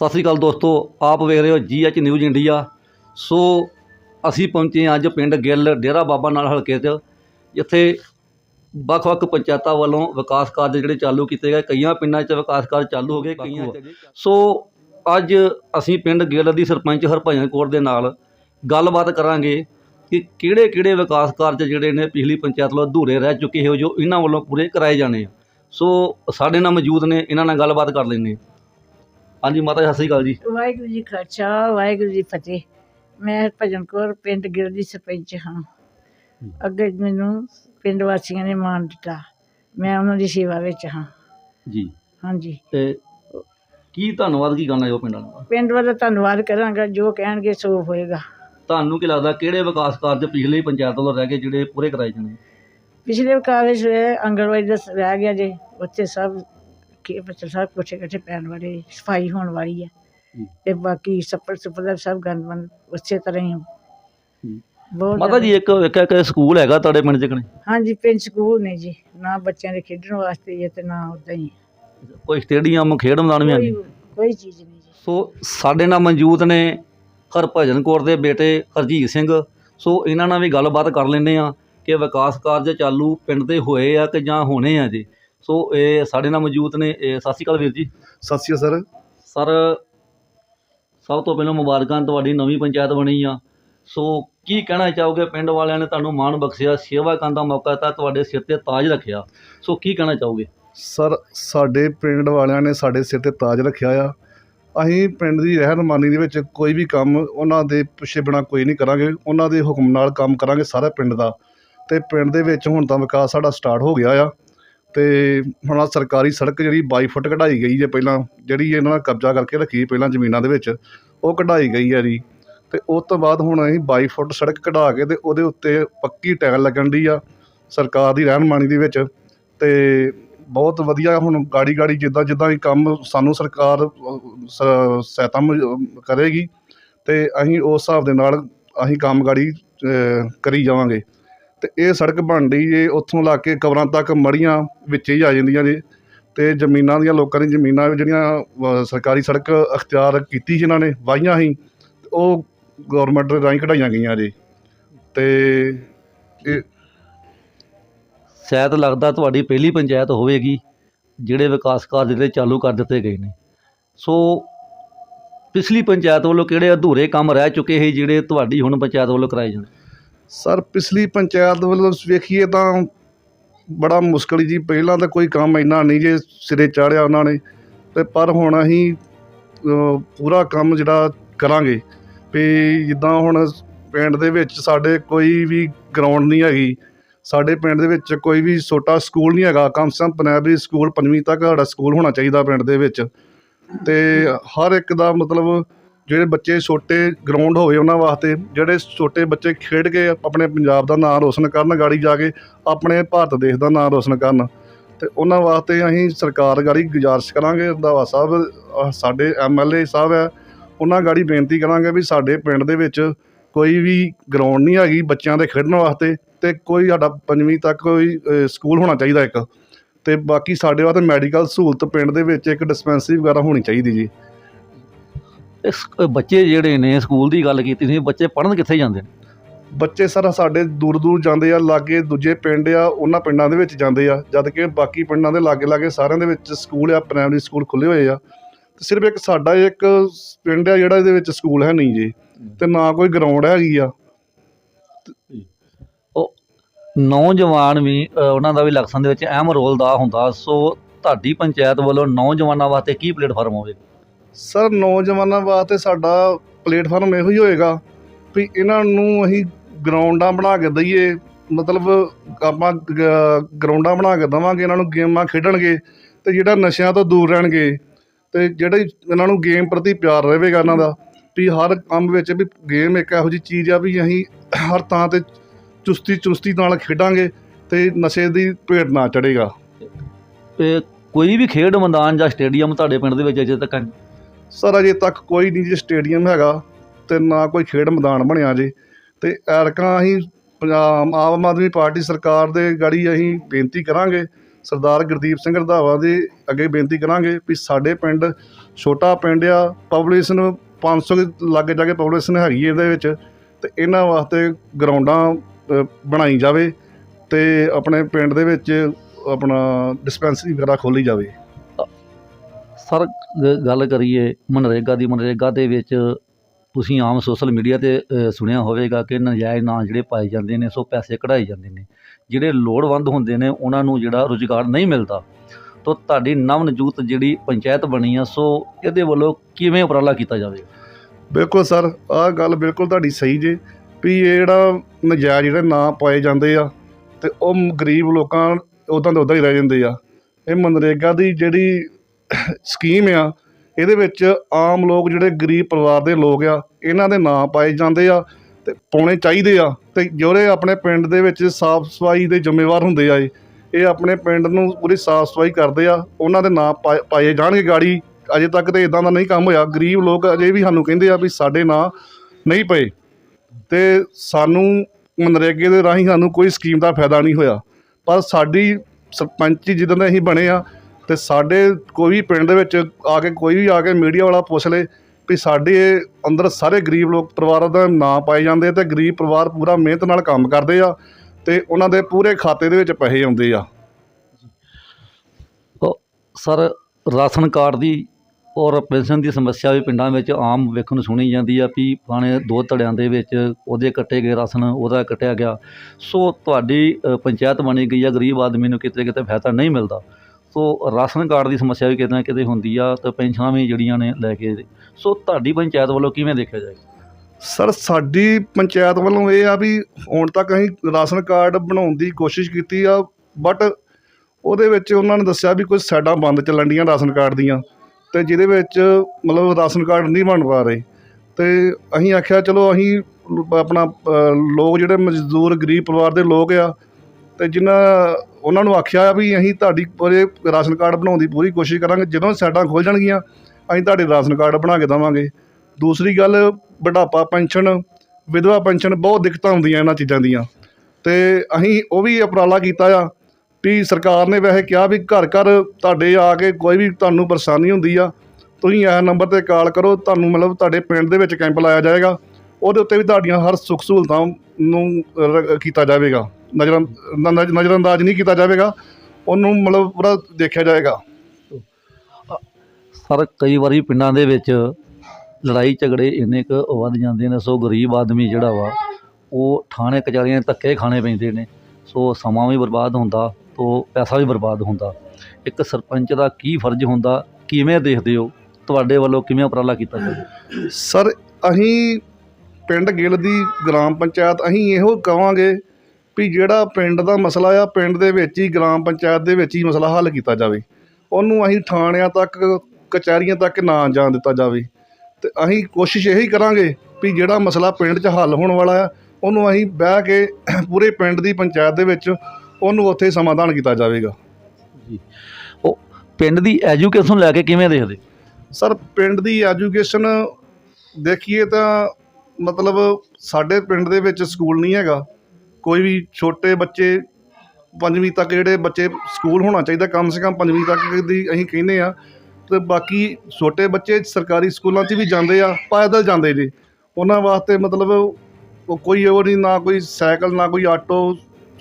ਸਤਿ ਸ੍ਰੀ ਅਕਾਲ ਦੋਸਤੋ ਆਪ ਵੇਖ ਰਹੇ ਹੋ ਜੀਐਚ ਨਿਊਜ਼ ਇੰਡੀਆ ਸੋ ਅਸੀਂ ਪਹੁੰਚੇ ਹਾਂ ਅੱਜ ਪਿੰਡ ਗਿੱਲ ਡੇਰਾ ਬਾਬਾ ਨਾਲ ਹਲਕੇ 'ਚ ਜਿੱਥੇ ਵੱਖ-ਵੱਖ ਪੰਚਾਇਤਾਂ ਵੱਲੋਂ ਵਿਕਾਸ ਕਾਰਜ ਜਿਹੜੇ ਚਾਲੂ ਕੀਤੇ ਗਏ। ਕਈਆਂ ਪਿੰਡਾਂ 'ਚ ਵਿਕਾਸ ਕਾਰਜ ਚਾਲੂ ਹੋ ਗਏ ਕਈਆਂ 'ਚ। ਸੋ ਅੱਜ ਅਸੀਂ ਪਿੰਡ ਗਿੱਲ ਦੀ ਸਰਪੰਚ ਹਰਭਜਨ ਕੌਰ ਦੇ ਨਾਲ ਗੱਲਬਾਤ ਕਰਾਂਗੇ ਕਿ ਕਿਹੜੇ-ਕਿਹੜੇ ਵਿਕਾਸ ਕਾਰਜ ਜਿਹੜੇ ਨੇ ਪਿਛਲੀ ਪੰਚਾਇਤ ਵੱਲੋਂ ਅਧੂਰੇ ਰਹਿ ਚੁੱਕੇ ਹੋ ਜੋ ਇਹਨਾਂ ਵੱਲੋਂ ਪੂਰੇ ਕਰਾਏ ਜਾਣੇ ਸੋ ਸਾਡੇ ਨਾਲ ਮੌਜੂਦ ਨੇ ਇਹਨਾਂ ਨਾਲ ਗੱਲਬਾਤ ਕਰ ਲੈਂਦੇ ਹਾਂਜੀ ਮਾਤਾ ਜੀ ਸਤਿ ਸ਼੍ਰੀ ਅਕਾਲ ਜੀ। ਵਾਹਿਗੁਰੂ ਜੀ ਖਾਲਸਾ ਵਾਹਿਗੁਰੂ ਜੀ ਫਤਿਹ। ਮੈਂ ਭਜਨ ਕੌਰ ਪਿੰਡ ਗਿਰ ਦੀ ਸਰਪੰਚ ਹਾਂ। ਅੱਗੇ ਮੈਨੂੰ ਪਿੰਡ ਵਾਸੀਆਂ ਨੇ ਮਾਣ ਦਿੱਤਾ। ਮੈਂ ਉਹਨਾਂ ਦੀ ਸੇਵਾ ਵਿੱਚ ਹਾਂ। ਜੀ। ਹਾਂਜੀ। ਤੇ ਕੀ ਧੰਨਵਾਦ ਕੀ ਕਰਨਾ ਜੋ ਪਿੰਡਾਂ ਨੂੰ ਪਿੰਡ ਵਾਲਾ ਧੰਨਵਾਦ ਕਰਾਂਗਾ ਜੋ ਕਹਿਣਗੇ ਸੋ ਹੋਏਗਾ। ਤੁਹਾਨੂੰ ਕੀ ਲੱਗਦਾ ਕਿਹੜੇ ਵਿਕਾਸ ਕਾਰਜ ਪਿਛਲੀ ਪੰਚਾਇਤ ਵੱਲੋਂ ਰਹਿ ਗਏ ਜਿਹੜੇ ਪੂਰੇ ਕਰਾਏ ਜਾਣੇ? ਪਿਛਲੇ ਕਾਲਜ ਆਂਗਣਵਾੜੀ ਦਾ ਰਹਿ ਗਿਆ ਜੇ ਉੱਥੇ ਸਭ ਕੀ ਬੱਚੇ ਸਭ ਕੁਛ ਇਕੱਠੇ ਪੈਣ ਵਾਲੇ ਸਫ਼ਾਈ ਹੋਣ ਵਾਲੀ ਹੈ। ਤੇ ਬਾਕੀ ਸੱਪੜ ਸੁੱਪੜ ਦਾ ਸਭ ਗੰਦਮੰਦ ਉਸੇ ਤਰ੍ਹਾਂ ਹੀ। ਬਹੁਤ ਮਾਤਾ ਜੀ ਇੱਕ ਇੱਕ ਇੱਕ ਸਕੂਲ ਹੈਗਾ ਤੁਹਾਡੇ ਪਿੰਡ ਚ ਕਣੇ ਹਾਂਜੀ ਪਿੰਡ ਸਕੂਲ ਨੇ ਜੀ ਨਾ ਬੱਚਿਆਂ ਦੇ ਖੇਡਣ ਵਾਸਤੇ ਹੈ ਤੇ ਨਾ ਉਦਾਂ ਹੀ ਕੋਈ ਸਟੇਡੀਅਮ ਖੇਡ ਮੈਦਾਨ ਵੀ ਕੋਈ ਹਨ ਕੋਈ ਚੀਜ਼ ਨਹੀਂ ਜੀ। ਸੋ ਸਾਡੇ ਨਾਲ ਮੌਜੂਦ ਨੇ ਹਰਭਜਨ ਕੌਰ ਦੇ ਬੇਟੇ ਹਰਜੀਤ ਸਿੰਘ। ਸੋ ਇਹਨਾਂ ਨਾਲ ਵੀ ਗੱਲਬਾਤ ਕਰ ਲੈਂਦੇ ਆ ਕਿ ਵਿਕਾਸ ਕਾਰਜ ਚਾਲੂ ਪਿੰਡ ਦੇ ਹੋਏ ਆ ਕਿ ਜਾਂ ਹੋਣੇ ਆ ਜੀ। ਸੋ ਇਹ ਸਾਡੇ ਨਾਲ ਮੌਜੂਦ ਨੇ ਇਹ ਸਤਿ ਸ਼੍ਰੀ ਅਕਾਲ ਵੀਰ ਜੀ। ਸਤਿ ਸ਼੍ਰੀ ਅਕਾਲ ਸਰ। ਸਰ ਸਭ ਤੋਂ ਪਹਿਲਾਂ ਮੁਬਾਰਕਾਂ ਤੁਹਾਡੀ ਨਵੀਂ ਪੰਚਾਇਤ ਬਣੀ ਆ। ਸੋ ਕੀ ਕਹਿਣਾ ਚਾਹੋਗੇ? ਪਿੰਡ ਵਾਲਿਆਂ ਨੇ ਤੁਹਾਨੂੰ ਮਾਣ ਬਖਸ਼ਿਆ ਸੇਵਾ ਕਰਨ ਦਾ ਮੌਕਾ ਦਿੱਤਾ ਤੁਹਾਡੇ ਸਿਰ ਤੇ ਤਾਜ ਰੱਖਿਆ। ਸੋ ਕੀ ਕਹਿਣਾ ਚਾਹੋਗੇ? ਸਰ ਸਾਡੇ ਪਿੰਡ ਵਾਲਿਆਂ ਨੇ ਸਾਡੇ ਸਿਰ ਤੇ ਤਾਜ ਰੱਖਿਆ ਆ। ਅਸੀਂ ਪਿੰਡ ਦੀ ਰਹਿਨਮਾਨੀ ਦੇ ਵਿੱਚ ਕੋਈ ਵੀ ਕੰਮ ਉਹਨਾਂ ਦੇ ਪਿੱਛੇ ਬਿਨਾ ਕੋਈ ਨਹੀਂ ਕਰਾਂਗੇ। ਉਹਨਾਂ ਦੇ ਹੁਕਮ ਨਾਲ ਕੰਮ ਕਰਾਂਗੇ ਸਾਰਾ ਪਿੰਡ ਦਾ। ਤੇ ਪਿੰਡ ਦੇ ਵਿੱਚ ਹੁਣ ਤਾਂ ਵਿਕਾਸ ਸਾਡਾ ਸਟਾਰਟ ਹੋ ਗਿਆ ਆ। ਅਤੇ ਹੁਣ ਆਹ ਸਰਕਾਰੀ ਸੜਕ ਜਿਹੜੀ ਬਾਈ ਫੁੱਟ ਕਢਾਈ ਗਈ ਜੇ ਪਹਿਲਾਂ, ਜਿਹੜੀ ਇਹਨਾਂ ਨੇ ਕਬਜ਼ਾ ਕਰਕੇ ਰੱਖੀ ਪਹਿਲਾਂ ਜ਼ਮੀਨਾਂ ਦੇ ਵਿੱਚ, ਉਹ ਕਢਾਈ ਗਈ ਹੈ ਜੀ। ਅਤੇ ਉਹ ਤੋਂ ਬਾਅਦ ਹੁਣ ਅਸੀਂ ਬਾਈ ਫੁੱਟ ਸੜਕ ਕਢਾ ਕੇ ਅਤੇ ਉਹਦੇ ਉੱਤੇ ਪੱਕੀ ਟਾਇਲ ਲੱਗਣ ਦੀ ਆ ਸਰਕਾਰ ਦੀ ਰਹਿਨਮਾਨੀ ਦੇ ਵਿੱਚ। ਅਤੇ ਬਹੁਤ ਵਧੀਆ ਹੁਣ ਗਾੜੀ ਗਾੜੀ ਜਿੱਦਾਂ ਜਿੱਦਾਂ ਵੀ ਕੰਮ ਸਾਨੂੰ ਸਰਕਾਰ ਸ- ਸਹਾਇਤਾ ਮੁ- ਕਰੇਗੀ। ਅਤੇ ਅਸੀਂ ਉਸ ਹਿਸਾਬ ਦੇ ਨਾਲ ਅਸੀਂ ਕੰਮ ਗਾੜੀ ਕਰੀ ਜਾਵਾਂਗੇ। ਤੇ ਇਹ ਸੜਕ ਬਣ ਰਹੀ ਜੇ ਉੱਥੋਂ ਲਾ ਕੇ ਕਬਰਾਂ ਤੱਕ ਮੜੀਆਂ ਵਿੱਚ ਹੀ ਆ ਜਾਂਦੀਆਂ ਜੇ ਅਤੇ ਜ਼ਮੀਨਾਂ ਦੀਆਂ ਲੋਕਾਂ ਦੀ ਜ਼ਮੀਨਾਂ ਜਿਹੜੀਆਂ ਸਰਕਾਰੀ ਸੜਕ ਅਖਤਿਆਰ ਕੀਤੀ ਸੀ ਇਹਨਾਂ ਨੇ, ਵਾਹੀਆਂ ਸੀ, ਉਹ ਗੌਰਮੈਂਟ ਦੇ ਰਾਹੀਂ ਕਢਾਈਆਂ ਗਈਆਂ ਜੀ। ਅਤੇ ਇਹ ਸ਼ਾਇਦ ਲੱਗਦਾ ਤੁਹਾਡੀ ਪਹਿਲੀ ਪੰਚਾਇਤ ਹੋਵੇਗੀ, ਜਿਹੜੇ ਵਿਕਾਸ ਕਾਰਜ ਜਿਹੜੇ ਚਾਲੂ ਕਰ ਦਿੱਤੇ ਗਏ ਨੇ। ਸੋ ਪਿਛਲੀ ਪੰਚਾਇਤ ਵੱਲੋਂ ਕਿਹੜੇ ਅਧੂਰੇ ਕੰਮ ਰਹਿ ਚੁੱਕੇ ਸੀ, ਜਿਹੜੇ ਤੁਹਾਡੀ ਹੁਣ ਪੰਚਾਇਤ ਵੱਲੋਂ ਕਰਾਏ ਜਾਣ? ਸਰ ਪਿਛਲੀ ਪੰਚਾਇਤ ਵੱਲੋਂ ਵੇਖੀਏ ਤਾਂ ਬੜਾ ਮੁਸ਼ਕਲ ਜੀ। ਪਹਿਲਾਂ ਤਾਂ ਕੋਈ ਕੰਮ ਇੰਨਾ ਨਹੀਂ ਜੇ ਸਿਰੇ ਚਾੜਿਆ ਉਹਨਾਂ ਨੇ। ਤੇ ਪਰ ਹੁਣ ਅਸੀਂ ਅਹ, ਪੂਰਾ ਕੰਮ ਜਿਹੜਾ ਕਰਾਂਗੇ। ਵੀ ਜਿੱਦਾਂ ਹੁਣ ਪਿੰਡ ਦੇ ਵਿੱਚ ਸਾਡੇ ਕੋਈ ਵੀ ਗਰਾਊਂਡ ਨਹੀਂ ਹੈਗੀ। ਸਾਡੇ ਪਿੰਡ ਦੇ ਵਿੱਚ ਕੋਈ ਵੀ ਛੋਟਾ ਸਕੂਲ ਨਹੀਂ ਹੈਗਾ। ਕਮ ਸੇ ਕਮ ਪ੍ਰਾਇਮਰੀ ਸਕੂਲ ਪੰਜਵੀਂ ਤੱਕ ਸਾਡਾ ਸਕੂਲ ਹੋਣਾ ਚਾਹੀਦਾ ਪਿੰਡ ਦੇ ਵਿੱਚ। ਤੇ ਹਰ ਇੱਕ ਦਾ ਮਤਲਬ ਜਿਹੜੇ ਬੱਚੇ ਛੋਟੇ ਗਰਾਊਂਡ ਹੋਵੇ ਉਹਨਾਂ ਵਾਸਤੇ, ਜਿਹੜੇ ਛੋਟੇ ਬੱਚੇ ਖੇਡ ਕੇ ਆਪਣੇ ਪੰਜਾਬ ਦਾ ਨਾਮ ਰੋਸ਼ਨ ਕਰਨ, ਗਾੜੀ ਜਾ ਕੇ ਆਪਣੇ ਭਾਰਤ ਦੇਸ਼ ਦਾ ਨਾਮ ਰੋਸ਼ਨ ਕਰਨ, ਤੇ ਉਹਨਾਂ ਵਾਸਤੇ ਅਸੀਂ ਸਰਕਾਰ ਗਾੜੀ ਗੁਜ਼ਾਰਿਸ਼ ਕਰਾਂਗੇ, ਰੰਧਾਵਾ ਸਾਹਿਬ, ਅਹ ਸਾਡੇ ਐਮਐਲਏ ਸਾਹਿਬ ਹੈ, ਉਹਨਾਂ ਗਾੜੀ ਬੇਨਤੀ ਕਰਾਂਗੇ ਵੀ ਸਾਡੇ ਪਿੰਡ ਦੇ ਵਿੱਚ ਕੋਈ ਵੀ ਗਰਾਊਂਡ ਨਹੀਂ ਹੈਗੀ ਬੱਚਿਆਂ ਦੇ ਖੇਡਣ ਵਾਸਤੇ, ਤੇ ਕੋਈ ਸਾਡਾ ਪੰਜਵੀਂ ਤੱਕ ਕੋਈ ਸਕੂਲ ਹੋਣਾ ਚਾਹੀਦਾ ਇੱਕ, ਤੇ ਬਾਕੀ ਸਾਡੇ ਵਾਸਤੇ ਮੈਡੀਕਲ ਸਹੂਲਤ ਪਿੰਡ ਦੇ ਵਿੱਚ ਇੱਕ ਡਿਸਪੈਂਸਰੀ ਵਗੈਰਾ ਹੋਣੀ ਚਾਹੀਦੀ ਜੀ। ਇਹ ਸ- ਬੱਚੇ ਜਿਹੜੇ ਨੇ ਸਕੂਲ ਦੀ ਗੱਲ ਕੀਤੀ ਸੀ ਬੱਚੇ ਪੜ੍ਹਨ ਕਿੱਥੇ ਜਾਂਦੇ ਨੇ? ਬੱਚੇ ਸਰ ਸਾਡੇ ਦੂਰ ਦੂਰ ਜਾਂਦੇ ਆ ਲਾਗੇ ਦੂਜੇ ਪਿੰਡ ਆ ਉਹਨਾਂ ਪਿੰਡਾਂ ਦੇ ਵਿੱਚ ਜਾਂਦੇ ਆ ਜਦ ਕਿ ਬਾਕੀ ਪਿੰਡਾਂ ਦੇ ਲਾਗੇ ਲਾਗੇ ਸਾਰਿਆਂ ਦੇ ਵਿੱਚ ਸਕੂਲ ਆ ਪ੍ਰਾਇਮਰੀ ਸਕੂਲ ਖੁੱਲੇ ਹੋਏ ਆ। ਤੇ ਸਿਰਫ ਇੱਕ ਸਾਡਾ ਇੱਕ ਪਿੰਡ ਆ ਜਿਹੜਾ ਇਹਦੇ ਵਿੱਚ ਸਕੂਲ ਹੈ ਨਹੀਂ ਜੀ ਤੇ ਨਾ ਕੋਈ ਗਰਾਊਂਡ ਹੈਗੀ ਆ। ਉਹ ਨੌਜਵਾਨ ਵੀ ਉਹਨਾਂ ਦਾ ਵੀ ਇਲੈਕਸ਼ਨ ਦੇ ਵਿੱਚ ਅਹਿਮ ਰੋਲ ਦਾ ਹੁੰਦਾ ਸੋ ਤੁਹਾਡੀ ਪੰਚਾਇਤ ਵੱਲੋਂ ਨੌਜਵਾਨਾਂ ਵਾਸਤੇ ਕੀ ਪਲੇਟਫਾਰਮ ਹੋਵੇ? ਸਰ, ਨੌਜਵਾਨਾਂ ਵਾਸਤੇ ਸਾਡਾ ਪਲੇਟਫਾਰਮ ਇਹੋ ਹੀ ਹੋਏਗਾ ਵੀ ਇਹਨਾਂ ਨੂੰ ਅਸੀਂ ਗਰਾਊਂਡਾਂ ਬਣਾ ਕੇ ਦਈਏ ਮਤਲਬ ਆਪਾਂ ਗ- ਗਰਾਊਂਡਾਂ ਬਣਾ ਕੇ ਦੇਵਾਂਗੇ, ਇਹਨਾਂ ਨੂੰ ਗੇਮਾਂ ਖੇਡਣਗੇ ਤੇ ਜਿਹੜਾ ਨਸ਼ਿਆਂ ਤੋਂ ਦੂਰ ਰਹਿਣਗੇ ਤੇ ਜਿਹੜੇ ਇਹਨਾਂ ਨੂੰ ਗੇਮ ਪ੍ਰਤੀ ਪਿਆਰ ਰਹੇਗਾ ਇਹਨਾਂ ਦਾ ਵੀ ਹਰ ਕੰਮ ਵਿੱਚ ਵੀ ਗੇਮ ਇੱਕ ਇਹੋ ਜਿਹੀ ਚੀਜ਼ ਆ ਵੀ ਅਸੀਂ ਹਰ ਥਾਂ ਤੇ ਚੁਸਤੀ ਚੁਸਤੀ ਨਾਲ ਖੇਡਾਂਗੇ ਤੇ ਨਸ਼ੇ ਦੀ ਭੇਟ ਨਾ ਚੜੇਗਾ ਤੇ ਕੋਈ ਵੀ ਖੇਡ ਮੈਦਾਨ ਜਾਂ ਸਟੇਡੀਅਮ ਤੁਹਾਡੇ ਪਿੰਡ ਦੇ ਵਿੱਚ ਅਜੇ ਤੱਕ ਹੈ? ਸਰ, ਅਜੇ ਤੱਕ ਕੋਈ ਨਹੀਂ ਜੀ ਸਟੇਡੀਅਮ ਹੈਗਾ ਤੇ ਨਾ ਕੋਈ ਖੇਡ ਮੈਦਾਨ ਬਣਿਆ ਜੇ। ਤੇ ਐਰਕਾਂ ਅਸੀਂ ਪੰਜਾਬ ਆਮ ਆਦਮੀ ਪਾਰਟੀ ਸਰਕਾਰ ਦੇ ਗਾੜੀ ਅਸੀਂ ਬੇਨਤੀ ਕਰਾਂਗੇ, ਸਰਦਾਰ ਗੁਰਦੀਪ ਸਿੰਘ ਰੰਧਾਵਾ ਦੇ ਅੱਗੇ ਬੇਨਤੀ ਕਰਾਂਗੇ ਵੀ ਸਾਡੇ ਪਿੰਡ ਛੋਟਾ ਪਿੰਡ ਆ, ਪਬਲਿਸ਼ਨ 500 ਦੇ ਲਾਗੇ ਜਾ ਕੇ ਪਬਲਿਸ਼ਨ ਹੈਗੀ ਇਹਦੇ ਵਿੱਚ ਤੇ ਇਹਨਾਂ ਵਾਸਤੇ ਗਰਾਊਂਡਾਂ ਬਣਾਈ ਜਾਵੇ ਤੇ ਆਪਣੇ ਪਿੰਡ ਦੇ ਵਿੱਚ ਆਪਣਾ ਡਿਸਪੈਂਸਰੀ ਵਗੈਰਾ ਖੋਲੀ ਜਾਵੇ। ਸਰ ਗੱਲ ਕਰੀਏ ਮਨਰੇਗਾ ਦੀ, ਮਨਰੇਗਾ ਦੇ ਵਿੱਚ ਤੁਸੀਂ ਆਮ ਸੋਸ਼ਲ ਮੀਡੀਆ ਤੇ ਸੁਣਿਆ ਹੋਵੇਗਾ ਕਿ ਨਜਾਇਜ਼ ਨਾਂ ਜਿਹੜੇ ਪਾਏ ਜਾਂਦੇ ਨੇ, ਸੋ ਪੈਸੇ ਕਢਾਏ ਜਾਂਦੇ ਨੇ। ਜਿਹੜੇ ਲੋੜਵੰਦ ਹੁੰਦੇ ਨੇ, ਉਹਨਾਂ ਨੂੰ ਜਿਹੜਾ ਰੁਜ਼ਗਾਰ ਨਹੀਂ ਮਿਲਦਾ। ਤੋ ਤੁਹਾਡੀ ਨਵ ਜਿਹੜੀ ਪੰਚਾਇਤ ਬਣੀ ਆ, ਸੋ ਇਹਦੇ ਵੱਲੋਂ ਕਿਵੇਂ ਉਪਰਾਲਾ ਕੀਤਾ ਜਾਵੇ? ਬਿਲਕੁਲ ਸਰ, ਆਹ ਗੱਲ ਬਿਲਕੁਲ ਤੁਹਾਡੀ ਸਹੀ ਜੇ, ਵੀ ਇਹ ਜਿਹੜਾ ਨਜਾਇਜ਼ ਜਿਹੜੇ ਨਾਂ ਪਾਏ ਜਾਂਦੇ ਆ, ਤੇ ਉਹ ਗਰੀਬ ਲੋਕਾਂ ਉਦਾਂ ਦੇ ਉਦਾਂ ਹੀ ਰਹਿ ਜਾਂਦੇ ਆ। ਇਹ ਮਨਰੇਗਾ ਦੀ ਜਿਹੜੀ ਸਕੀਮ ਆ, ਇਹਦੇ ਵਿੱਚ ਆਮ ਲੋਕ ਜਿਹੜੇ ਗਰੀਬ ਪਰਿਵਾਰ ਦੇ ਲੋਕ ਆ, ਇਹਨਾਂ ਦੇ ਨਾਂ ਪਾਏ ਜਾਂਦੇ ਆ ਤੇ ਪਾਉਣੇ ਚਾਹੀਦੇ ਆ ਤੇ ਜਿਹੜੇ ਆਪਣੇ ਪਿੰਡ ਦੇ ਵਿੱਚ ਸਾਫ਼ ਸਫ਼ਾਈ ਦੇ ਜ਼ਿੰਮੇਵਾਰ ਹੁੰਦੇ ਆ ਇਹ ਆਪਣੇ ਪਿੰਡ ਨੂੰ ਪੂਰੀ ਸਾਫ਼ ਸਫ਼ਾਈ ਕਰਦੇ ਆ, ਉਹਨਾਂ ਦੇ ਨਾਂ ਪਾਏ ਪਾਏ ਜਾਣਗੇ ਗਾੜੀ। ਅਜੇ ਤੱਕ ਤੇ ਇਦਾਂ ਦਾ ਨਹੀਂ ਕੰਮ ਹੋਇਆ, ਗਰੀਬ ਲੋਕ ਅਜੇ ਵੀ ਸਾਨੂੰ ਕਹਿੰਦੇ ਆ ਵੀ ਸਾਡੇ ਨਾਂ ਨਹੀਂ ਪਏ ਤੇ ਸਾਨੂੰ ਮਨਰੇਗੇ ਦੇ ਰਾਹੀਂ ਸਾਨੂੰ ਕੋਈ ਸਕੀਮ ਦਾ ਫਾਇਦਾ ਨਹੀਂ ਹੋਇਆ। ਪਰ ਸਾਡੀ ਸਰਪੰਚ ਜਿੱਦਾਂ ਦੇ ਅਸੀਂ ਬਣੇ ਆ ਤੇ ਸਾਡੇ ਕੋਈ ਵੀ ਪਿੰਡ ਦੇ ਵਿੱਚ ਆ ਕੇ ਕੋਈ ਵੀ ਆ ਕੇ ਮੀਡੀਆ ਵਾਲਾ ਪੁੱਛ ਲੇ ਵੀ ਸਾਡੇ ਅੰਦਰ ਸਾਰੇ ਗਰੀਬ ਲੋਕ ਪਰਿਵਾਰਾਂ ਦਾ ਨਾਂ ਪਾਏ ਜਾਂਦੇ ਆ ਤੇ ਗਰੀਬ ਪਰਿਵਾਰ ਪੂਰਾ ਮਿਹਨਤ ਨਾਲ ਕੰਮ ਕਰਦੇ ਆ ਤੇ ਉਹਨਾਂ ਦੇ ਪੂਰੇ ਖਾਤੇ ਦੇ ਵਿੱਚ ਪੈਸੇ ਆਉਂਦੇ ਆ। ਸਰ, ਰਾਸ਼ਨ ਕਾਰਡ ਦੀ ਔਰ ਪੈਨਸ਼ਨ ਦੀ ਸਮੱਸਿਆ ਵੀ ਪਿੰਡਾਂ ਵਿੱਚ ਆਮ ਵੇਖਣ ਨੂੰ ਸੁਣੀ ਜਾਂਦੀ ਆ ਵੀ ਪੁਰਾਣੇ ਦੋ ਧੜਿਆਂ ਦੇ ਵਿੱਚ ਉਹਦੇ ਕੱਟੇ ਗਏ ਰਾਸ਼ਨ, ਉਹਦਾ ਕੱਟਿਆ ਗਿਆ। ਸੋ ਤੁਹਾਡੀ ਪੰਚਾਇਤ ਬਣੀ ਗਈ ਆ, ਗਰੀਬ ਆਦਮੀ ਨੂੰ ਕਿਤੇ ਕਿਤੇ ਫਾਇਦਾ ਨਹੀਂ ਮਿਲਦਾ। ਸੋ ਰਾਸ਼ਨ ਕਾਰਡ ਦੀ ਸਮੱਸਿਆ ਵੀ ਕਿਤੇ ਨਾ ਕਿਤੇ ਹੁੰਦੀ ਆ ਤੇ ਪੈਨਸ਼ਨਾਂ ਵੀ ਜਿਹੜੀਆਂ ਨੇ ਲੈ ਕੇ ਸੋ ਤੁਹਾਡੀ ਪੰਚਾਇਤ ਵੱਲੋਂ ਕਿਵੇਂ ਦੇਖਿਆ ਜਾਏਗਾ ਸਰ ਸਾਡੀ ਪੰਚਾਇਤ ਵੱਲੋਂ ਇਹ ਆ ਵੀ ਹੁਣ ਤੱਕ ਅਸੀਂ ਰਾਸ਼ਨ ਕਾਰਡ ਬਣਾਉਣ ਦੀ ਕੋਸ਼ਿਸ਼ ਕੀਤੀ ਆ ਬਟ ਉਹਦੇ ਵਿੱਚ ਉਹਨਾਂ ਨੇ ਦੱਸਿਆ ਵੀ ਕੁਝ ਸਾਈਡਾਂ ਬੰਦ ਚੱਲਣ ਡੀਆਂ ਰਾਸ਼ਨ ਕਾਰਡ ਦੀਆਂ ਤੇ ਜਿਹਦੇ ਵਿੱਚ ਮਤਲਬ ਰਾਸ਼ਨ ਕਾਰਡ ਨਹੀਂ ਬਣ ਪਾ ਰਹੇ। ਤੇ ਅਸੀਂ ਆਖਿਆ ਚਲੋ ਅਸੀਂ ਆਪਣਾ ਅ, ਲੋਕ ਜਿਹੜੇ ਮਜ਼ਦੂਰ ਗਰੀਬ ਪਰਿਵਾਰ ਦੇ ਲੋਕ ਆ ਤੇ ਜਿਨ੍ਹਾਂ ਉਹਨਾਂ ਨੂੰ ਆਖਿਆ ਆ ਵੀ ਅਸੀਂ ਤੁਹਾਡੀ ਪੂਰੇ ਰਾਸ਼ਨ ਕਾਰਡ ਬਣਾਉਣ ਦੀ ਪੂਰੀ ਕੋਸ਼ਿਸ਼ ਕਰਾਂਗੇ, ਜਦੋਂ ਸਾਈਡਾਂ ਖੁੱਲ ਜਾਣਗੀਆਂ, ਅਸੀਂ ਤੁਹਾਡੇ ਰਾਸ਼ਨ ਕਾਰਡ ਬਣਾ ਕੇ ਦੇਵਾਂਗੇ। ਦੂਸਰੀ ਗੱਲ, ਬੁਢਾਪਾ ਪੈਨਸ਼ਨ, ਵਿਧਵਾ ਪੈਨਸ਼ਨ, ਬਹੁਤ ਦਿੱਕਤਾਂ ਹੁੰਦੀਆਂ ਇਹਨਾਂ ਚੀਜ਼ਾਂ ਦੀਆਂ। ਤੇ ਅਸੀਂ ਉਹ ਵੀ ਉਪਰਾਲਾ ਕੀਤਾ ਆ ਵੀ ਸਰਕਾਰ ਨੇ ਵੈਸੇ ਕਿਹਾ ਵੀ ਘਰ ਘਰ ਤੁਹਾਡੇ ਆ ਕੇ ਕੋਈ ਵੀ ਤੁਹਾਨੂੰ ਪਰੇਸ਼ਾਨੀ ਹੁੰਦੀ ਆ, ਤੁਸੀਂ ਇਹ ਨੰਬਰ ਤੇ ਕਾਲ ਕਰੋ, ਤੁਹਾਨੂੰ ਮਤਲਬ ਤੁਹਾਡੇ ਪਿੰਡ ਦੇ ਵਿੱਚ ਕੈਂਪ ਲਾਇਆ ਜਾਏਗਾ। ਉਹਦੇ ਉੱਤੇ ਵੀ ਤੁਹਾਡੀਆਂ ਹਰ ਸੁੱਖ ਸਹੂਲਤਾਂ ਨੂੰ ਰ- ਕੀਤਾ ਜਾਵੇਗਾ। ਨਜ਼ਰ ਨਜ਼ਰਅੰਦਾਜ਼ ਨਹੀਂ ਕੀਤਾ ਜਾਵੇਗਾ। ਉਹਨੂੰ ਮਤਲਬ ਪੂਰਾ ਦੇਖਿਆ ਜਾਏਗਾ। ਸਰ ਕਈ ਵਾਰੀ ਪਿੰਡਾਂ ਦੇ ਵਿੱਚ ਲੜਾਈ ਝਗੜੇ ਇੰਨੇ ਕੁ ਵੱਧ ਜਾਂਦੇ ਨੇ ਸੋ ਗਰੀਬ ਆਦਮੀ ਜਿਹੜਾ ਵਾ ਉਹ ਥਾਣੇ ਕਚਹਿਰੀਆਂ 'ਚ ਧੱਕੇ ਖਾਣੇ ਪੈਂਦੇ ਨੇ। ਸੋ ਸਮਾਂ ਵੀ ਬਰਬਾਦ ਹੁੰਦਾ ਤੋ ਪੈਸਾ ਵੀ ਬਰਬਾਦ ਹੁੰਦਾ। ਇੱਕ ਸਰਪੰਚ ਦਾ ਕੀ ਫਰਜ਼ ਹੁੰਦਾ ਕਿਵੇਂ ਦੇਖਦੇ ਹੋ? ਤੁਹਾਡੇ ਵੱਲੋਂ ਕਿਵੇਂ ਉਪਰਾਲਾ ਕੀਤਾ ਜਾਵੇ? ਸਰ ਅਸੀਂ ਪਿੰਡ ਗਿੱਲ ਦੀ ਗ੍ਰਾਮ ਪੰਚਾਇਤ ਅਸੀਂ ਇਹੋ ਕਹਾਂਗੇ ਵੀ ਜਿਹੜਾ ਪਿੰਡ ਦਾ ਮਸਲਾ ਆ ਪਿੰਡ ਦੇ ਵਿੱਚ ਹੀ ਗ੍ਰਾਮ ਪੰਚਾਇਤ ਦੇ ਵਿੱਚ ਹੀ ਮਸਲਾ ਹੱਲ ਕੀਤਾ ਜਾਵੇ। ਉਹਨੂੰ ਅਸੀਂ ਥਾਣਿਆਂ ਤੱਕ ਕਚਹਿਰੀਆਂ ਤੱਕ ਨਾ ਜਾਣ ਦਿੱਤਾ ਜਾਵੇ। ਤੇ ਅਸੀਂ ਕੋਸ਼ਿਸ਼ ਇਹੀ ਕਰਾਂਗੇ ਵੀ ਜਿਹੜਾ ਮਸਲਾ ਪਿੰਡ 'ਚ ਹੱਲ ਹੋਣ ਵਾਲਾ ਆ ਉਹਨੂੰ ਅਸੀਂ ਬਹਿ ਕੇ ਪੂਰੇ ਪਿੰਡ ਦੀ ਪੰਚਾਇਤ ਦੇ ਵਿੱਚ ਉਹਨੂੰ ਉੱਥੇ ਸਮਾਧਾਨ ਕੀਤਾ ਜਾਵੇਗਾ। ਜੀ। ਉਹ ਪਿੰਡ ਦੀ ਐਜੂਕੇਸ਼ਨ ਲੈ ਕੇ ਕਿਵੇਂ ਦੇਖਦੇ? ਸਰ ਪਿੰਡ ਦੀ ਐਜੂਕੇਸ਼ਨ ਦੇਖੀਏ ਤਾਂ ਮਤਲਬ ਸਾਡੇ ਪਿੰਡ ਦੇ ਵਿੱਚ ਸਕੂਲ ਨਹੀਂ ਹੈਗਾ। ਕੋਈ ਵੀ ਛੋਟੇ ਬੱਚੇ, ਪੰਜਵੀਂ ਤੱਕ ਜਿਹੜੇ ਬੱਚੇ ਸਕੂਲ ਹੋਣਾ ਚਾਹੀਦਾ, ਕਮ ਸੇ ਕਮ ਪੰਜਵੀਂ ਤੱਕ ਦੀ ਅਸੀਂ ਕਹਿੰਦੇ ਆ ਤੇ ਬਾਕੀ ਛੋਟੇ ਬੱਚੇ ਸਰਕਾਰੀ ਸਕੂਲਾਂ 'ਚ ਵੀ ਜਾਂਦੇ ਆ, ਪੈਦਲ ਜਾਂਦੇ ਜੀ। ਉਹਨਾਂ ਵਾਸਤੇ ਮਤਲਬ ਉਹ ਕੋਈ ਉਹ ਨਹੀਂ, ਨਾ ਕੋਈ ਸਾਈਕਲ, ਨਾ ਕੋਈ ਆਟੋ,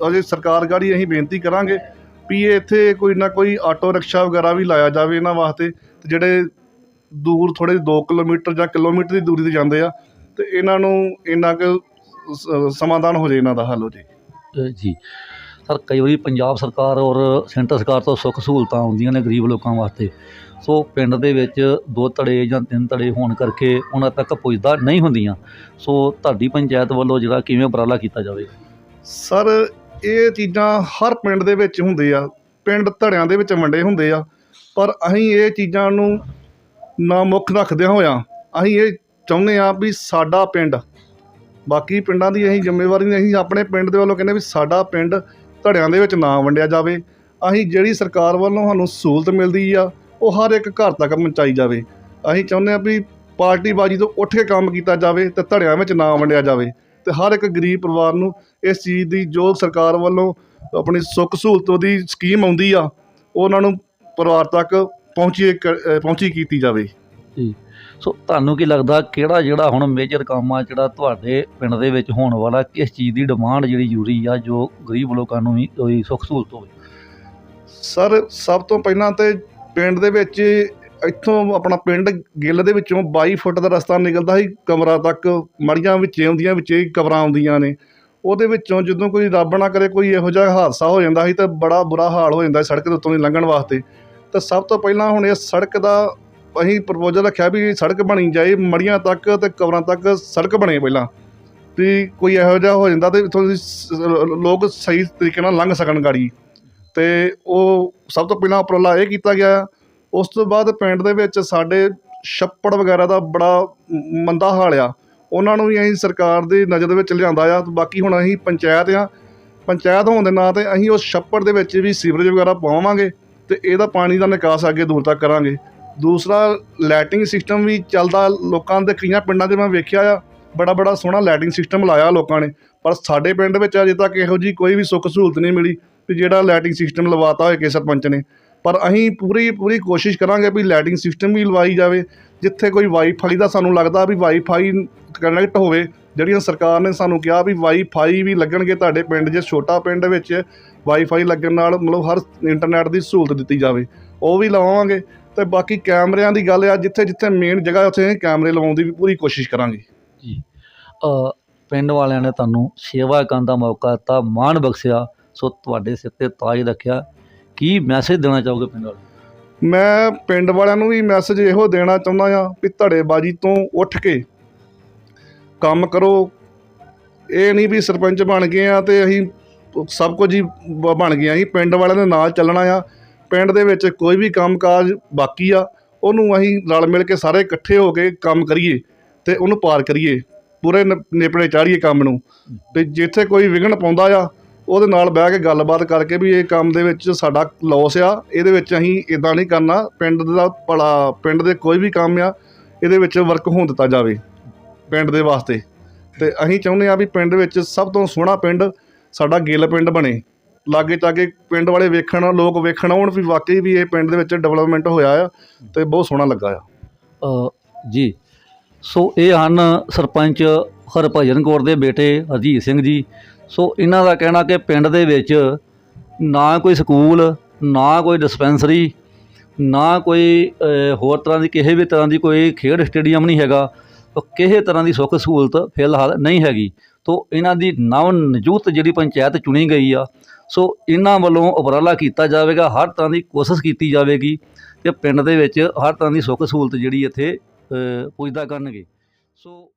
ਅਜੇ ਸਰਕਾਰ ਗਾੜੀ ਅਸੀਂ ਬੇਨਤੀ ਕਰਾਂਗੇ ਵੀ ਇਹ ਇੱਥੇ ਕੋਈ ਨਾ ਕੋਈ ਆਟੋ ਰਿਕਸ਼ਾ ਵਗੈਰਾ ਵੀ ਲਾਇਆ ਜਾਵੇ ਇਹਨਾਂ ਵਾਸਤੇ। ਤੇ ਜਿਹੜੇ ਦੂਰ ਥੋੜੇ 2 ਕਿਲੋਮੀਟਰ ਜਾਂ ਕਿਲੋਮੀਟਰ ਦੀ ਦੂਰੀ ਤੇ ਜਾਂਦੇ ਆ ਤੇ ਇਹਨਾਂ ਨੂੰ ਇੰਨਾ ਕੁ ਸਮਾਧਾਨ ਹੋ ਜੇ ਇਹਨਾਂ ਦਾ ਹੱਲ ਹੋ ਜੇ ਜੀ। ਸਰ ਕਈ ਵਾਰੀ ਪੰਜਾਬ ਸਰਕਾਰ ਔਰ ਸੈਂਟਰ ਸਰਕਾਰ ਤੋਂ ਸੁੱਖ ਸਹੂਲਤਾਂ ਆਉਂਦੀਆਂ ਨੇ ਗਰੀਬ ਲੋਕਾਂ ਵਾਸਤੇ। ਸੋ ਪਿੰਡ ਦੇ ਵਿੱਚ ਦੋ ਧੜੇ ਜਾਂ ਤਿੰਨ ਧੜੇ ਹੋਣ ਕਰਕੇ ਉਹਨਾਂ ਤੱਕ ਪੁੱਜਦਾ ਨਹੀਂ ਹੁੰਦੀਆਂ। ਸੋ ਤੁਹਾਡੀ ਪੰਚਾਇਤ ਵੱਲੋਂ ਜਿਹੜਾ ਕਿਵੇਂ ਉਪਰਾਲਾ ਕੀਤਾ ਜਾਵੇ? ਸਰ ਇਹ ਚੀਜ਼ਾਂ ਹਰ ਪਿੰਡ ਦੇ ਵਿੱਚ ਹੁੰਦੇ ਆ। ਪਿੰਡ ਧੜਿਆਂ ਦੇ ਵਿੱਚ ਵੰਡੇ ਹੁੰਦੇ ਆ। ਪਰ ਅਸੀਂ ਇਹ ਚੀਜ਼ਾਂ ਨੂੰ ਨਾ ਮੁੱਖ ਰੱਖਦਿਆਂ ਹੋਇਆਂ ਅਸੀਂ ਇਹ ਚਾਹੁੰਦੇ ਆ ਵੀ ਸਾਡਾ ਪਿੰਡ, ਬਾਕੀ ਪਿੰਡਾਂ ਦੀ ਅਸੀਂ ਜ਼ਿੰਮੇਵਾਰੀ ਨਹੀਂ, ਅਸੀਂ ਆਪਣੇ ਪਿੰਡ ਦੇ ਵੱਲੋਂ ਕਹਿੰਦੇ ਵੀ ਸਾਡਾ ਪਿੰਡ ਧੜਿਆਂ ਦੇ ਵਿੱਚ ਨਾ ਵੰਡਿਆ ਜਾਵੇ। ਅਸੀਂ ਜਿਹੜੀ ਸਰਕਾਰ ਵੱਲੋਂ ਸਾਨੂੰ ਸਹੂਲਤ ਮਿਲਦੀ ਆ, ਉਹ ਹਰ ਇੱਕ ਘਰ ਤੱਕ ਪਹੁੰਚਾਈ ਜਾਵੇ। ਅਸੀਂ ਚਾਹੁੰਦੇ ਆ ਵੀ ਪਾਰਟੀਬਾਜ਼ੀ ਤੋਂ ਉੱਠ ਕੇ ਕੰਮ ਕੀਤਾ ਜਾਵੇ ਤੇ ਧੜਿਆਂ ਵਿੱਚ ਨਾ ਵੰਡਿਆ ਜਾਵੇ ਤੇ ਹਰ ਇੱਕ ਗਰੀਬ ਪਰਿਵਾਰ ਨੂੰ ਇਸ ਚੀਜ਼ ਦੀ ਜੋ ਸਰਕਾਰ ਵੱਲੋਂ ਆਪਣੀ ਸੁੱਖ ਸਹੂਲਤ ਦੀ ਸਕੀਮ ਆਉਂਦੀ ਆ, ਉਹਨਾਂ ਨੂੰ ਪਰਿਵਾਰ ਤੱਕ ਪਹੁੰਚੀ ਕ- ਪਹੁੰਚੀ ਕੀਤੀ ਜਾਵੇ। ਸੋ ਤੁਹਾਨੂੰ ਕੀ ਲੱਗਦਾ ਕਿਹੜਾ ਜਿਹੜਾ ਹੁਣ ਮੇਜਰ ਕੰਮ ਆ ਜਿਹੜਾ ਤੁਹਾਡੇ ਪਿੰਡ ਦੇ ਵਿੱਚ ਹੋਣ ਵਾਲਾ, ਕਿਸ ਚੀਜ਼ ਦੀ ਡਿਮਾਂਡ ਜਿਹੜੀ ਜ਼ਰੂਰੀ ਆ ਜੋ ਗਰੀਬ ਲੋਕਾਂ ਨੂੰ ਵੀ ਕੋਈ ਸੁੱਖ ਸਹੂਲਤ ਹੋਵੇ? ਸਰ, ਸਭ ਤੋਂ ਪਹਿਲਾਂ ਤੇ ਪਿੰਡ ਦੇ ਵਿੱਚ ਇੱਥੋਂ ਆਪਣਾ ਪਿੰਡ ਗਿੱਲ ਦੇ ਵਿੱਚੋਂ 22 ਫੁੱਟ ਦਾ ਰਸਤਾ ਨਿਕਲਦਾ ਸੀ, ਕਮਰਾ ਤੱਕ ਮੜੀਆਂ ਵਿੱਚੇ ਆਉਂਦੀਆਂ ਵਿੱਚੇ ਹੀ ਕਬਰਾਂ ਆਉਂਦੀਆਂ ਨੇ। ਉਹਦੇ ਵਿੱਚੋਂ ਜਦੋਂ ਕੋਈ ਰੱਬ ਨਾ ਕਰੇ, ਕੋਈ ਇਹੋ ਜਿਹਾ ਹਾਦਸਾ ਹੋ ਜਾਂਦਾ ਸੀ ਤਾਂ ਬੜਾ ਬੁਰਾ ਹਾਲ ਹੋ ਜਾਂਦਾ ਸੀ ਸੜਕ ਦੇ ਉੱਤੋਂ ਦੀ ਲੰਘਣ ਵਾਸਤੇ। ਤਾਂ ਸਭ ਤੋਂ ਪਹਿਲਾਂ ਹੁਣ ਇਹ ਸੜਕ ਦਾ ਅਸੀਂ ਪ੍ਰਪੋਜ਼ਲ ਰੱਖਿਆ ਵੀ ਸੜਕ ਬਣੀ ਜਾਏ, ਮੜੀਆਂ ਤੱਕ ਤੇ ਕਵਰਾਂ ਤੱਕ ਸੜਕ ਬਣੇ ਪਹਿਲਾਂ। ਵੀ ਕੋਈ ਇਹੋ ਜਿਹਾ ਹੋ ਜਾਂਦਾ ਤੇ ਇੱਥੋਂ ਦੀ ਸ- ਲੋਕ ਸਹੀ ਤਰੀਕੇ ਨਾਲ ਲੰਘ ਸਕਣ ਗਾੜੀ। ਤੇ ਉਹ ਸਭ ਤੋਂ ਪਹਿਲਾਂ ਉਪਰਾਲਾ ਇਹ ਕੀਤਾ ਗਿਆ, ਉਸ ਤੋਂ ਬਾਅਦ ਪਿੰਡ ਦੇ ਵਿੱਚ ਸਾਡੇ ਛੱਪੜ ਵਗੈਰਾ ਦਾ ਬੜਾ ਮੰਦਾ ਹਾਲ ਆ। ਉਹਨਾਂ ਨੂੰ ਵੀ ਅਸੀਂ ਸਰਕਾਰ ਦੀ ਨਜ਼ਰ ਦੇ ਵਿੱਚ ਲਿਆਂਦਾ ਆ ਬਾਕੀ ਹੁਣ ਅਸੀਂ ਪੰਚਾਇਤ ਆ। ਪੰਚਾਇਤ ਹੋਣ ਦੇ ਨਾਂ ਤੇ ਅਸੀਂ ਉਸ ਛੱਪੜ ਦੇ ਵਿੱਚ ਵੀ ਸੀਵਰੇਜ ਵਗੈਰਾ ਪਾਵਾਂਗੇ ਤੇ ਇਹਦਾ ਪਾਣੀ ਦਾ ਨਿਕਾਸ ਅੱਗੇ ਦੂਰ ਤੱਕ ਕਰਾਂਗੇ। ਦੂਸਰਾ ਲਾਈਟਿੰਗ ਸਿਸਟਮ ਵੀ ਚੱਲਦਾ ਲੋਕਾਂ ਦੇ ਕਈਆਂ ਪਿੰਡਾਂ 'ਚ ਮੈਂ ਵੇਖਿਆ ਆ, ਬੜਾ ਬੜਾ ਸੋਹਣਾ ਲਾਈਟਿੰਗ ਸਿਸਟਮ ਲਾਇਆ ਲੋਕਾਂ ਨੇ। ਪਰ ਸਾਡੇ ਪਿੰਡ ਵਿੱਚ ਅਜੇ ਤੱਕ ਇਹੋ ਜੀ ਕੋਈ ਵੀ ਸੁੱਖ ਸਹੂਲਤ ਨਹੀਂ ਮਿਲੀ ਵੀ ਜਿਹੜਾ ਲਾਈਟਿੰਗ ਸਿਸਟਮ ਲਵਾਤਾ ਹੋਏ ਕਿਸੇ ਸਰਪੰਚ ਨੇ। ਪਰ ਅਸੀਂ ਪੂਰੀ ਪੂਰੀ ਕੋਸ਼ਿਸ਼ ਕਰਾਂਗੇ ਵੀ ਲਾਈਟਿੰਗ ਸਿਸਟਮ ਵੀ ਲਵਾਈ ਜਾਵੇ, ਜਿੱਥੇ ਕੋਈ ਵਾਈਫਾਈ ਦਾ ਸਾਨੂੰ ਲੱਗਦਾ ਵੀ ਵਾਈਫਾਈ ਕਨੈਕਟ ਹੋਵੇ, ਜਿਹੜੀਆਂ ਸਰਕਾਰ ਨੇ ਸਾਨੂੰ ਕਿਹਾ ਵੀ ਵਾਈਫਾਈ ਵੀ ਲੱਗਣਗੇ ਤੁਹਾਡੇ ਪਿੰਡ ਜੇ ਛੋਟਾ ਪਿੰਡ ਵਿੱਚ ਵਾਈਫਾਈ ਲੱਗਣ ਨਾਲ ਮਤਲਬ ਹਰ ਇੰਟਰਨੈਟ ਦੀ ਸਹੂਲਤ ਦਿੱਤੀ ਜਾਵੇ। ਉਹ ਵੀ ਲਵਾਵਾਂਗੇ। ਤੇ ਬਾਕੀ ਕੈਮਰਿਆਂ ਦੀ ਗੱਲ ਆ ਜਿੱਥੇ ਜਿੱਥੇ ਮੇਨ ਜਗ੍ਹਾ ਉੱਥੇ ਕੈਮਰੇ ਲਵਾਉਣ ਦੀ ਵੀ ਪੂਰੀ ਕੋਸ਼ਿਸ਼ ਕਰਾਂਗੇ। ਜੀ। ਅ, ਪਿੰਡ ਵਾਲਿਆਂ ਨੇ ਤੁਹਾਨੂੰ ਸੇਵਾ ਕਰਨ ਦਾ ਮੌਕਾ ਦਿੱਤਾ ਮਾਣ ਬਖਸ਼ਿਆ। ਸੋ ਤੁਹਾਡੇ ਸਿਰ ਤੇ ਤਾਜ ਰੱਖਿਆ। ਕੀ ਮੈਸੇਜ ਦੇਣਾ ਚਾਹੋਗੇ ਪਿੰਡ ਵਾਲੇ ਮੈਂ ਪਿੰਡ ਵਾਲਿਆਂ ਨੂੰ ਵੀ ਮੈਸੇਜ ਇਹੋ ਦੇਣਾ ਚਾਹੁੰਦਾ ਆ ਵੀ ਧੜੇਬਾਜ਼ੀ ਤੋਂ ਉੱਠ ਕੇ ਕੰਮ ਕਰੋ। ਇਹ ਨਹੀਂ ਵੀ ਸਰਪੰਚ ਬਣ ਗਏ ਆ ਤੇ ਅਸੀਂ ਸਭ ਕੁਝ ਹੀ ਬਣ ਗਏ ਅਸੀਂ ਪਿੰਡ ਵਾਲਿਆਂ ਦੇ ਨਾਲ ਚੱਲਣਾ ਆ। ਪਿੰਡ ਦੇ ਵਿੱਚ ਕੋਈ ਵੀ ਕੰਮਕਾਜ ਬਾਕੀ ਆ, ਉਹਨੂੰ ਅਸੀਂ ਰਲ ਮਿਲ ਕੇ ਸਾਰੇ ਇਕੱਠੇ ਹੋ ਕੇ ਕੰਮ ਕਰੀਏ ਤੇ ਉਹਨੂੰ ਪਾਰ ਕਰੀਏ, ਪੂਰੇ ਨ- ਨੇਪਰੇ ਚਾੜੀਏ ਕੰਮ ਨੂੰ। ਤੇ ਜਿੱਥੇ ਕੋਈ ਵਿਘਨ ਪਾਉਂਦਾ ਆ, ਉਹਦੇ ਨਾਲ ਬਹਿ ਕੇ ਗੱਲਬਾਤ ਕਰਕੇ ਵੀ ਇਹ ਕੰਮ ਦੇ ਵਿੱਚ ਸਾਡਾ ਲੋਸ ਆ, ਇਹਦੇ ਵਿੱਚ ਅਸੀਂ ਇਦਾਂ ਨਹੀਂ ਕਰਨਾ, ਪਿੰਡ ਦਾ ਭਲਾ, ਪਿੰਡ ਦੇ ਕੋਈ ਵੀ ਕੰਮ ਆ, ਇਹਦੇ ਵਿੱਚ ਵਰਕ ਹੋਣ ਦਿੱਤਾ ਜਾਵੇ ਪਿੰਡ ਦੇ ਵਾਸਤੇ। ਤੇ ਅਸੀਂ ਚਾਹੁੰਦੇ ਆ ਵੀ ਪਿੰਡ ਵਿੱਚ ਸਭ ਤੋਂ ਸੋਹਣਾ ਪਿੰਡ ਸਾਡਾ ਗਿੱਲ ਪਿੰਡ ਬਣੇ। ਲਾਗੇ ਚਾਗੇ ਪਿੰਡ ਵਾਲੇ ਵੇਖਣ, ਲੋਕ ਵੇਖਣ, ਆਉਣ ਵੀ ਵਾਕਈ ਵੀ ਇਹ ਪਿੰਡ ਦੇ ਵਿੱਚ ਡਿਵੈਲਪਮੈਂਟ ਹੋਇਆ ਆ ਤੇ ਬਹੁਤ ਸੋਹਣਾ ਲੱਗਾ ਆ। ਜੀ। ਸੋ ਇਹ ਹਨ ਸਰਪੰਚ ਹਰਭਜਨ ਕੌਰ ਦੇ ਬੇਟੇ ਹਰਜੀਤ ਸਿੰਘ ਜੀ। ਸੋ ਇਹਨਾਂ ਦਾ ਕਹਿਣਾ ਕਿ ਪਿੰਡ ਦੇ ਵਿੱਚ ਨਾ ਕੋਈ ਸਕੂਲ, ਨਾ ਕੋਈ ਡਿਸਪੈਂਸਰੀ ਨਾ ਕੋਈ ਹੋਰ ਤਰ੍ਹਾਂ ਦੀ ਕਿਸੇ ਵੀ ਤਰ੍ਹਾਂ ਦੀ ਕੋਈ ਖੇਡ ਸਟੇਡੀਅਮ ਨਹੀਂ ਹੈਗਾ। ਕਿਸੇ ਤਰ੍ਹਾਂ ਦੀ ਸੁੱਖ ਸਹੂਲਤ ਫਿਲਹਾਲ ਨਹੀਂ ਹੈਗੀ। ਤੋ ਇਹਨਾਂ ਦੀ ਨਵ ਨਿਯੁਕਤ ਜਿਹੜੀ ਪੰਚਾਇਤ ਚੁਣੀ ਗਈ ਆ ਸੋ ਇਹਨਾਂ ਵੱਲੋਂ ਉਪਰਾਲਾ ਕੀਤਾ ਜਾਵੇਗਾ, ਹਰ ਤਰ੍ਹਾਂ ਦੀ ਕੋਸ਼ਿਸ਼ ਕੀਤੀ ਜਾਵੇਗੀ ਕਿ ਪਿੰਡ ਦੇ ਵਿੱਚ ਹਰ ਤਰ੍ਹਾਂ ਦੀ ਸੁੱਖ ਸਹੂਲਤ ਜਿਹੜੀ ਇੱਥੇ ਪੁੱਜਦਾ ਕਰਨਗੇ। ਸੋ